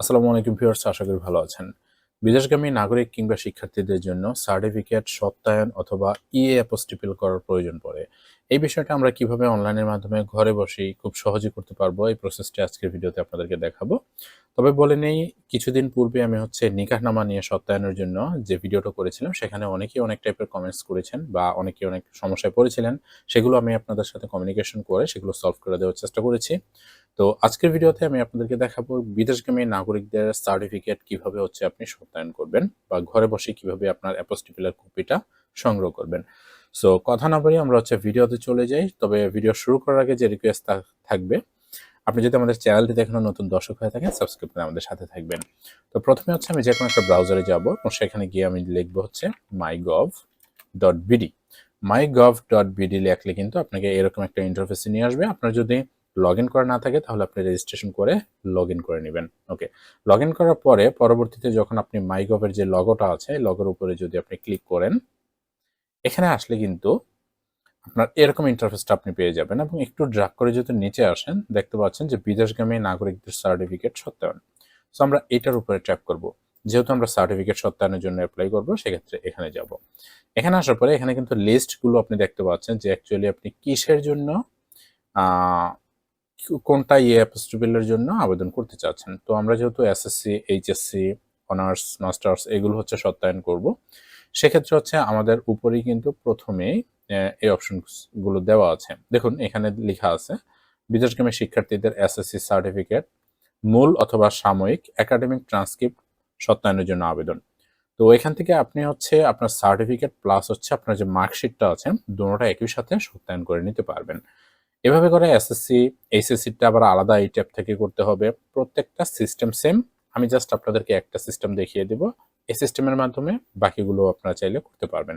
আসসালামু আলাইকুম ভিউয়ার্স, আশা করি ভালো আছেন। বিদেশগামী নাগরিক কিংবা শিক্ষার্থীদের জন্য সার্টিফিকেট, সত্যায়ন অথবা ইএ অ্যাপোস্টিপিল করার প্রয়োজন পড়ে। এই বিষয়টা আমরা কীভাবে অনলাইনের মাধ্যমে ঘরে বসেই খুব সহজে করতে পারব, এই প্রসেসটি আজকের ভিডিওতে আপনাদেরকে দেখাবো। তবে বলে নেই, কিছুদিন পূর্বে আমি হচ্ছে নিকাহনামা নিয়ে সত্যায়নের জন্য যে ভিডিওটা করেছিলাম, সেখানে অনেকেই অনেক টাইপের কমেন্টস করেছেন বা অনেকে অনেক সমস্যায় পড়েছিলেন। সেগুলো আমি আপনাদের সাথে কমিউনিকেশন করে সেগুলো সলভ করে দেওয়ার চেষ্টা করেছি। তো আজকের ভিডিওতে আমি আপনাদেরকে দেখাবো বিদেশগামী নাগরিকদের সার্টিফিকেট কীভাবে হচ্ছে আপনি সত্যায়ন করবেন বা ঘরে বসে কীভাবে আপনার অ্যাপোস্টিপিলার কপিটা সংগ্রহ করবেন। সো কথা না বলি আমরা হচ্ছে ভিডিওতে চলে যাই, তবে ভিডিও শুরু করার আগে যে রিকোয়েস্ট থাকবে, আপনি যদি আমাদের চ্যানেলটি দেখেন নতুন দর্শক হয়ে থাকেন সাবস্ক্রাইব করে আমাদের সাথে থাকবেন। তো প্রথমে হচ্ছে আমি যে কোনো একটা ব্রাউজারে যাব এবং সেখানে গিয়ে আমি লিখব হচ্ছে my gov dot BD my gov dot BD লেখলে কিন্তু আপনাকে এরকম একটা ইন্টারফেসে নিয়ে আসবে। আপনার যদি লগ ইন করা না থাকে, তাহলে আপনি রেজিস্ট্রেশন করে লগ করে নেবেন। ওকে লগ করার পরে পরবর্তীতে যখন আপনি মাইগভের যে লগোটা আছে লগোর উপরে যদি আপনি ক্লিক করেন, এখানে আসলে কিন্তু আপনার এরকম ইন্টারফেসটা আপনি পেয়ে যাবেন এবং একটু ড্রাগ করে যদি নিচে আসেন, দেখতে পাচ্ছেন যে বিদেশগামী নাগরিকদের সার্টিফিকেট সত্যায়ন। সো আমরা এটার উপরে ট্যাপ করব। যেহেতু আমরা সার্টিফিকেট সত্যায়নের জন্য অ্যাপ্লাই করব, সেক্ষেত্রে এখানে যাব। এখানে আসার পরে এখানে কিন্তু লিস্টগুলো আপনি দেখতে পাচ্ছেন যে অ্যাকচুয়ালি আপনি কিসের জন্য কোনটা ইয়ে অ্যাপোস্টিবিলের জন্য আবেদন করতে চাচ্ছেন? তো আমরা যেহেতু এসএসসি এইচএসসি অনার্স মাস্টার্স এগুলো হচ্ছে সত্যায়ন করব। সেক্ষেত্রে হচ্ছে আমাদের উপরেই কিন্তু প্রথমেই এই অপশনগুলো দেওয়া আছে। দেখুন, এখানে লেখা আছে, বিদেশগামী শিক্ষার্থীদের এসএসসি সার্টিফিকেট, মূল অথবা সাময়িক একাডেমিক ট্রান্সক্রিপ্ট সত্যায়নের জন্য আবেদন। তো এখান থেকে আপনি হচ্ছে আপনার সার্টিফিকেট প্লাস হচ্ছে আপনার যে মার্কশিটটা আছে, দুটোটা একই সাথে সত্যায়ন করে নিতে পারবেন। এভাবে করে এসএসসি এইচএসসিটা আবার আলাদা এই ট্যাব থেকে করতে হবে। প্রত্যেকটা সিস্টেম সেম আমি জাস্ট আপনাদেরকে একটা সিস্টেম দেখিয়ে দেব। এই সিস্টেমের মাধ্যমে বাকিগুলো আপনারা চাইলে করতে পারবেন।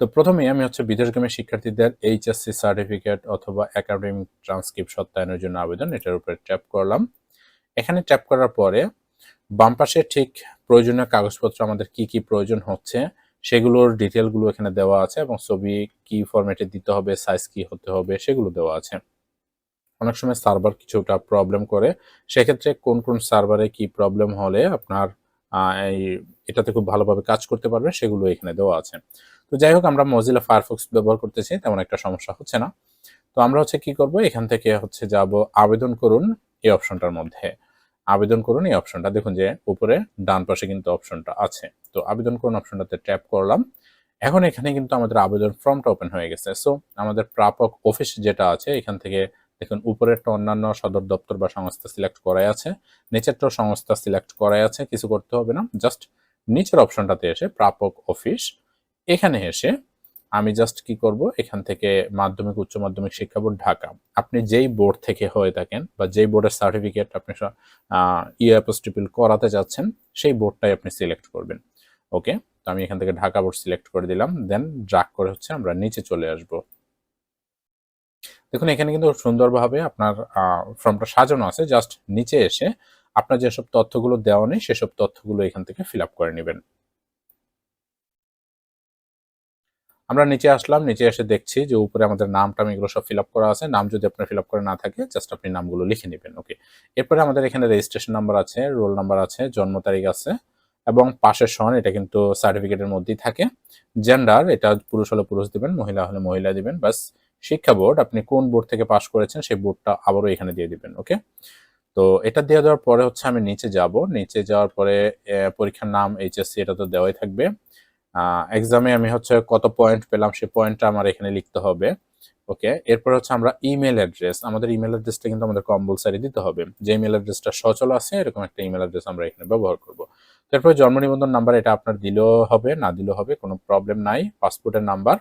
তো প্রথমে আমি হচ্ছে বিদেশগামী শিক্ষার্থীদের এইচএসসি সার্টিফিকেট অথবা একাডেমিক ট্রান্সক্রিপ্ট সত্যায়নের জন্য আবেদন, এটার উপরে ট্যাপ করলাম। এখানে ট্যাপ করার পরে বাম পাশে ঠিক প্রয়োজনীয় কাগজপত্র আমাদের কি কি প্রয়োজন হচ্ছে সেগুলোর ডিটেলগুলো এখানে দেওয়া আছে এবং ছবি কি ফরম্যাটে দিতে হবে সাইজ কি হতে হবে সেগুলো দেওয়া আছে। অনেক সময় সার্ভার কিছুটা প্রবলেম করে, সেক্ষেত্রে কোন কোন সার্ভারে কি প্রবলেম হলে আপনার এই এটাতে খুব ভালোভাবে কাজ করতে পারবে সেগুলো এখানে দেওয়া আছে। তো যাই হোক, আমরা মজিলা ফায়ারফক্স ব্যবহার করতেছি, তেমন একটা সমস্যা হচ্ছে না। তো আমরা হচ্ছে কি করব, এখান থেকে হচ্ছে যাব, আবেদন করুন এই অপশনটার মধ্যে। আবেদন করুন এই অপশনটা। দেখুন যে উপরে ডান পাশে কিন্তু অপশনটা আছে। তো আবেদন করুন অপশনটাতে ট্যাপ করলাম। এখন এখানে কিন্তু আমাদের আবেদন ফর্মটা ওপেন হয়ে গেছে। সো আমাদের প্রাপক অফিস যেটা আছে, এখান থেকে দেখুন উপরেরটা অন্যান্য সদর দপ্তর বা সংস্থা সিলেক্ট করাই আছে। নিচেরটা সংস্থা সিলেক্ট করাই আছে, কিছু করতে হবে না। জাস্ট নিচের অপশনটাতে এসে প্রাপক অফিস, এখানে এসে আমি জাস্ট কি করব? এখান থেকে মাধ্যমিক, উচ্চ মাধ্যমিক শিক্ষা বোর্ড, ঢাকা। আপনি যেই বোর্ড থেকে হয়ে থাকেন বা যেই বোর্ডের সার্টিফিকেট আপনি ইএপোস্টিপিল করাতে যাচ্ছেন, সেই বোর্ডটাই আপনি সিলেক্ট করবেন। ওকে তো আমি এখান থেকে ঢাকা বোর্ড সিলেক্ট করে দিলাম। দেন ড্রাক করে হচ্ছে আমরা নিচে চলে আসব। দেখুন, এখানে কিন্তু সুন্দরভাবে আপনার ফর্মটা সাজানো আছে। জাস্ট নিচে এসে আপনার যেসব তথ্যগুলো দেওয়া নেই, সেসব তথ্যগুলো এখান থেকে ফিল করে নেবেন। আমরা নিচে আসলাম, নিচে এসে দেখছি যে উপরে আমাদের নামটা এগুলো সব ফিল করা আছে। নাম যদি আপনার ফিল করে না থাকে জাস্ট আপনি নামগুলো লিখে নেবেন ওকে এরপরে আমাদের এখানে রেজিস্ট্রেশন নাম্বার আছে রোল নাম্বার আছে, জন্ম তারিখ আছে, এবং পাশের সন, এটা কিন্তু সার্টিফিকেটের মধ্যেই থাকে। জেন্ডার এটা পুরুষ হলে পুরুষ দিবেন, মহিলা হলে মহিলা দিবেন বাস শিক্ষা বোর্ড, আপনি কোন বোর্ড থেকে পাশ করেছেন, সেই বোর্ডটা আবারও এখানে দিয়ে দিবেন ওকে তো এটা দিয়ে দেওয়ার পরে হচ্ছে আমি নিচে যাব। নিচে যাওয়ার পরে পরীক্ষার নাম এইচএসসি এটা তো দেওয়াই থাকবে। এক্সামে আমি হচ্ছে কত পয়েন্ট পেলাম সেই পয়েন্টটা আমার এখানে লিখতে হবে ওকে এরপর হচ্ছে আমরা ইমেল অ্যাড্রেস আমাদের ইমেল অ্যাড্রেসটা কিন্তু আমাদের কম্পালসারি দিতে হবে। যে ইমেল অ্যাড্রেসটা সচল আছে, এরকম একটা ইমেল অ্যাড্রেস আমরা এখানে ব্যবহার করব। তারপরে জন্ম নিবন্ধন নাম্বার এটা আপনার দিলেও হবে, না দিলেও হবে, কোনো প্রবলেম নাই। পাসপোর্টের নাম্বার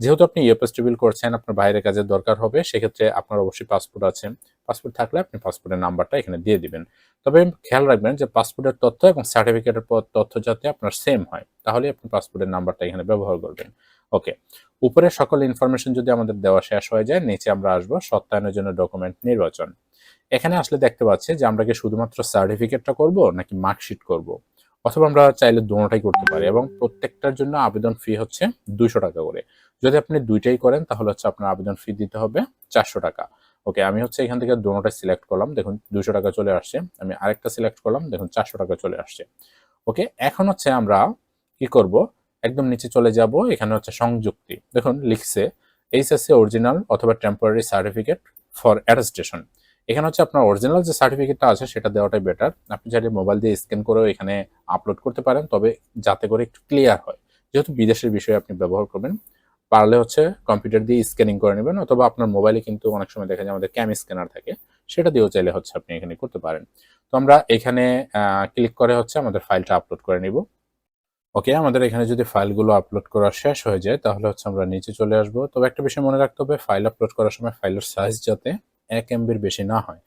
যেহেতু আপনি ইএপএস টিবিল করছেন, আপনার বাইরের কাজের দরকার হবে, সেক্ষেত্রে আপনার অবশ্যই পাসপোর্ট আছে। পাসপোর্ট থাকলে আপনি পাসপোর্টের নাম্বারটা এখানে দিয়ে দিবেন। তবে খেয়াল রাখবেন যে পাসপোর্টের তথ্য এবং সার্টিফিকেটের তথ্য যাতে আপনার সেম হয়, তাহলে আপনি পাসপোর্টের নাম্বারটা এখানে ব্যবহার করবেন। ওকে উপরে সকল ইনফরমেশন যদি আমাদের দেওয়া শেষ হয়ে যায়, নিচে আমরা আসব সত্যায়নের জন্য ডকুমেন্ট নির্বাচন। এখানে আসলে দেখতে পাচ্ছি যে আমরা কি শুধুমাত্র সার্টিফিকেটটা করব নাকি মার্কশিট করব? অথবা আমরা চাইলে দুটোটাই করতে পারি এবং প্রত্যেকটার জন্য আবেদন ফি হচ্ছে দুইশো টাকা করে। যদি আপনি দুইটাই করেন তাহলে হচ্ছে আপনার আবেদন ফি দিতে হবে চারশো টাকা। ওকে আমি হচ্ছে এখান থেকে দুটোটা সিলেক্ট করলাম। দেখুন, দুশো টাকা চলে আসছে। আমি আরেকটা সিলেক্ট করলাম। দেখুন, চারশো টাকা চলে আসছে। ওকে এখন হচ্ছে আমরা কি করব? একদম নিচে চলে যাব। এখানে হচ্ছে সংযুক্তি। দেখুন, লিখছে এইচ এইচএসসি অরিজিনাল অথবা টেম্পোরারি সার্টিফিকেট ফর অ্যাটেস্টেশন এখানে হচ্ছে আপনার অরিজিনাল যে সার্টিফিকেটটা আছে, সেটা দেওয়াটাই বেটার আপনি চাইলে মোবাইল দিয়ে স্ক্যান করেও এখানে আপলোড করতে পারেন। তবে যাতে করে একটু ক্লিয়ার হয়। যেহেতু বিদেশের বিষয়ে আপনি ব্যবহার করবেন পারলে হচ্ছে কম্পিউটার দিয়ে স্ক্যানিং করে নেবেন, অথবা আপনার মোবাইলে কিন্তু অনেক সময় দেখা যায় আমাদের ক্যাম স্ক্যানার থাকে, সেটা দিয়েও চাইলে হচ্ছে আপনি এখানে করতে পারেন। তো আমরা এখানে ক্লিক করে হচ্ছে আমাদের ফাইলটা আপলোড করে নিব। ওকে আমাদের এখানে যদি ফাইলগুলো আপলোড করা শেষ হয়ে যায়, তাহলে হচ্ছে আমরা নিচে চলে আসব। তবে একটা বিষয় মনে রাখতে হবে ফাইল আপলোড করার সময় ফাইলের সাইজ যাতে এক এমবির বেশি না হয়।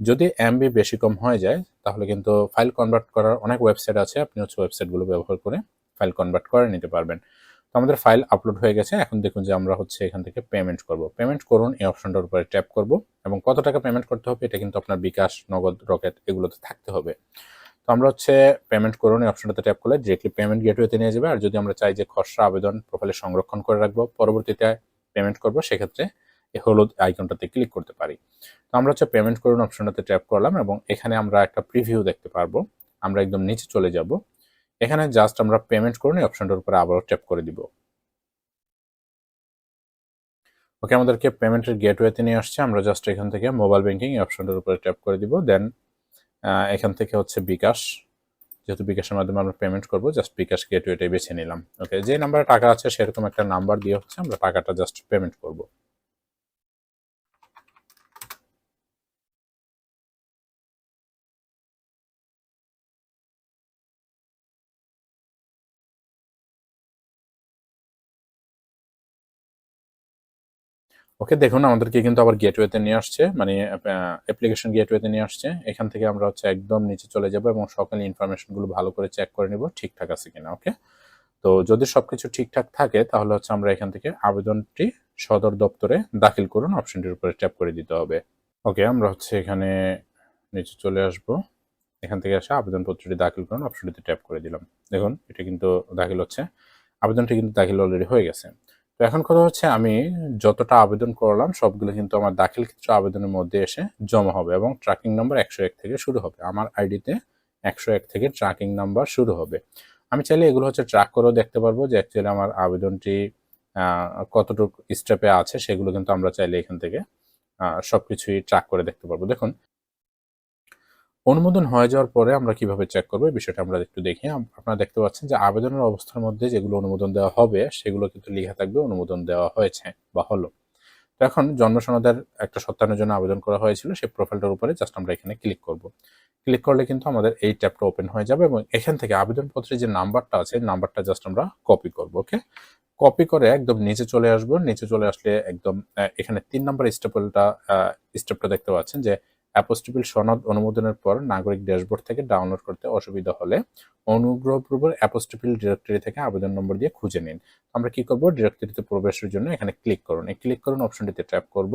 যদি এমবি বেশি কম হয়ে যায়, তাহলে কিন্তু ফাইল কনভার্ট করার অনেক ওয়েবসাইট আছে, আপনি হচ্ছে ওয়েবসাইটগুলো ব্যবহার করে ফাইল কনভার্ট করে নিতে পারবেন। তো আমাদের ফাইল আপলোড হয়ে গেছে। এখন দেখুন যে আমরা হচ্ছে এখান থেকে পেমেন্ট করব। পেমেন্ট করুন, এই অপশনটার উপরে ট্যাপ করব এবং কত টাকা পেমেন্ট করতে হবে এটা কিন্তু আপনার বিকাশ, নগদ, রকেট এগুলোতে থাকতে হবে। তো আমরা হচ্ছে পেমেন্ট করুন, এই অপশনটাতে ট্যাপ করলে ডিরেক্টলি পেমেন্ট গেটওয়েতে নিয়ে যাবে। আর যদি আমরা চাই যে খসড়া আবেদন প্রোফাইলে সংরক্ষণ করে রাখব, পরবর্তীতে পেমেন্ট করব, সেক্ষেত্রে এই হলুদ আইকনটাতে ক্লিক করতে পারি। তো আমরা হচ্ছে পেমেন্ট করুন অপশনটাতে ট্যাপ করলাম এবং এখানে আমরা একটা প্রিভিউ দেখতে পারব। আমরা একদম নিচে চলে যাব। এখানে জাস্ট আমরা পেমেন্ট করুন এই অপশনটার উপরে আবারও ট্যাপ করে দিব। ওকে আমাদেরকে পেমেন্টের গেটওয়েতে নিয়ে আসছে। আমরা জাস্ট এখান থেকে মোবাইল ব্যাংকিং অপশনটার উপরে ট্যাপ করে দিব। দেন এখান থেকে হচ্ছে বিকাশ। যেহেতু বিকাশের মাধ্যমে আমরা পেমেন্ট করব জাস্ট বিকাশ গেটওয়েটাই বেছে নিলাম। ওকে যে নাম্বারে টাকা আছে সেরকম একটা নাম্বার দিয়ে হচ্ছে আমরা টাকাটা জাস্ট পেমেন্ট করব। ওকে, দেখুন, আমাদেরকে কিন্তু আবার গেটওয়েতে নিয়ে আসছে মানে অ্যাপ্লিকেশন গেটওয়েতে নিয়ে আসছে। এখান থেকে আমরা হচ্ছে একদম নিচে চলে যাব এবং সকল ইনফরমেশনগুলো ভালো করে চেক করে নিব, ঠিকঠাক আছে কিনা, ওকে? তো যদি সবকিছু ঠিকঠাক থাকে, তাহলে হচ্ছে আমরা এখান থেকে আবেদনটি সদর দপ্তরে দাখিল করুন অপশনটির উপরে ট্যাপ করে দিতে হবে। ওকে, আমরা হচ্ছে এখানে নিচে চলে আসব। এখান থেকে এসে আবেদনপত্রটি দাখিল করুন অপশনটিতে ট্যাপ করে দিলাম। দেখুন, এটা কিন্তু দাখিল হচ্ছে। আবেদনটি কিন্তু দাখিল অলরেডি হয়ে গেছে। তো এখন কথা হচ্ছে আমি যতটা আবেদন করলাম, সবগুলো কিন্তু আমার দাখিল ক্ষেত্র আবেদনের মধ্যে এসে জমা হবে এবং ট্র্যাকিং নাম্বার একশো এক থেকে শুরু হবে। আমার আইডিতে একশো এক থেকে ট্র্যাকিং নাম্বার শুরু হবে। আমি চাইলে এগুলো হচ্ছে ট্র্যাক করেও দেখতে পারব যে অ্যাকচুয়ালি আমার আবেদনটি কতটুকু স্টেপে আছে, সেগুলো কিন্তু আমরা চাইলে এখান থেকে সব কিছুই ট্র্যাক করে দেখতে পারব। দেখুন অনুমোদন হয়ে যাওয়ার পরে আমরা কীভাবে চেক করব? এই বিষয়টা আমরা একটু দেখি। আপনারা দেখতে পাচ্ছেন যে আবেদনের অবস্থার মধ্যে যেগুলো অনুমোদন দেওয়া হবে, সেগুলো কিন্তু লেখা থাকবে অনুমোদন দেওয়া হয়েছে বা হলো। এখন জন্ম সনদের একটা সত্যায়নের জন্য আবেদন করা হয়েছিল সেই প্রোফাইলটার উপরে জাস্ট আমরা এখানে ক্লিক করব। ক্লিক করলে কিন্তু আমাদের এই ট্যাবটা ওপেন হয়ে যাবে এবং এখান থেকে আবেদনপত্রের যে নাম্বারটা আছে নাম্বারটা জাস্ট আমরা কপি করব ওকে কপি করে একদম নিচে চলে আসব। নিচে চলে আসলে একদম এখানে তিন নম্বর স্টেপলটা স্টেপটা দেখতে পাচ্ছেন যে অ্যাপোস্টিপিল সনদ অনুমোদনের পর নাগরিক ড্যাশবোর্ড থেকে ডাউনলোড করতে অসুবিধা হলে অনুগ্রহপূর্বক অ্যাপোস্টিপিল ডিরেক্টরি থেকে আবেদন নম্বর দিয়ে খুঁজে নিন। আমরা কি করব? ডিরেক্টরিতে প্রবেশের জন্য এখানে ক্লিক করুন। এই ক্লিক করুন অপশনটিতে ট্যাপ করব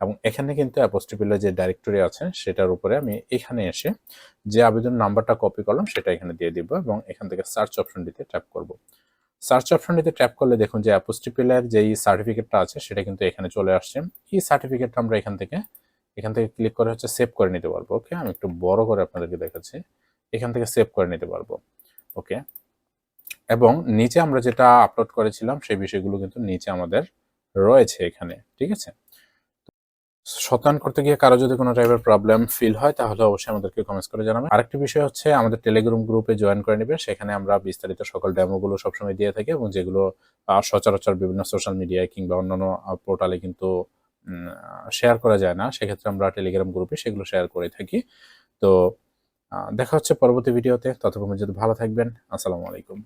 এবং এখানে কিন্তু অ্যাপোস্টিপিলের যে ডাইরেক্টরি আছে সেটার উপরে আমি এখানে এসে যে আবেদন নাম্বারটা কপি করলাম সেটা এখানে দিয়ে দিব এবং এখান থেকে সার্চ অপশনটিতে ট্যাপ করব। সার্চ অপশনটিতে ট্যাপ করলে দেখুন যে অ্যাপোস্টিপিলের যেই সার্টিফিকেটটা আছে সেটা কিন্তু এখানে চলে আসছে। এই সার্টিফিকেটটা আমরা এখান থেকে এখান থেকে ক্লিক করে হচ্ছে সেভ করে নিতে পারব ওকে আমি একটু বড় করে আপনাদেরকে দেখাচ্ছি। এখান থেকে সেভ করে নিতে পারব ওকে এবং নিচে আমরা যেটা আপলোড করেছিলাম, সেই বিষয়গুলো কিন্তু নিচে আমাদের রয়েছে এখানে, ঠিক আছে? শতান করতে গিয়ে কারও যদি কোনো টাইপের প্রবলেম ফিল হয়, তাহলে অবশ্যই আমাদেরকে কমেন্টস করে জানাবেন। আরেকটি বিষয় হচ্ছে, আমাদের টেলিগ্রাম গ্রুপে জয়েন করে নেবেন। সেখানে আমরা বিস্তারিত সকল ডেমোগুলো সবসময় দিয়ে থাকি এবং যেগুলো সচরাচর বিভিন্ন সোশ্যাল মিডিয়ায় কিংবা অন্যান্য পোর্টালে কিন্তু শেয়ার করা যায় না। সেক্ষেত্রে আমরা টেলিগ্রাম গ্রুপে সেগুলো শেয়ার করে থাকি। তো দেখা হচ্ছে পরবর্তী ভিডিওতে ততক্ষণ যদি ভালো থাকবেন। আসসালামু আলাইকুম।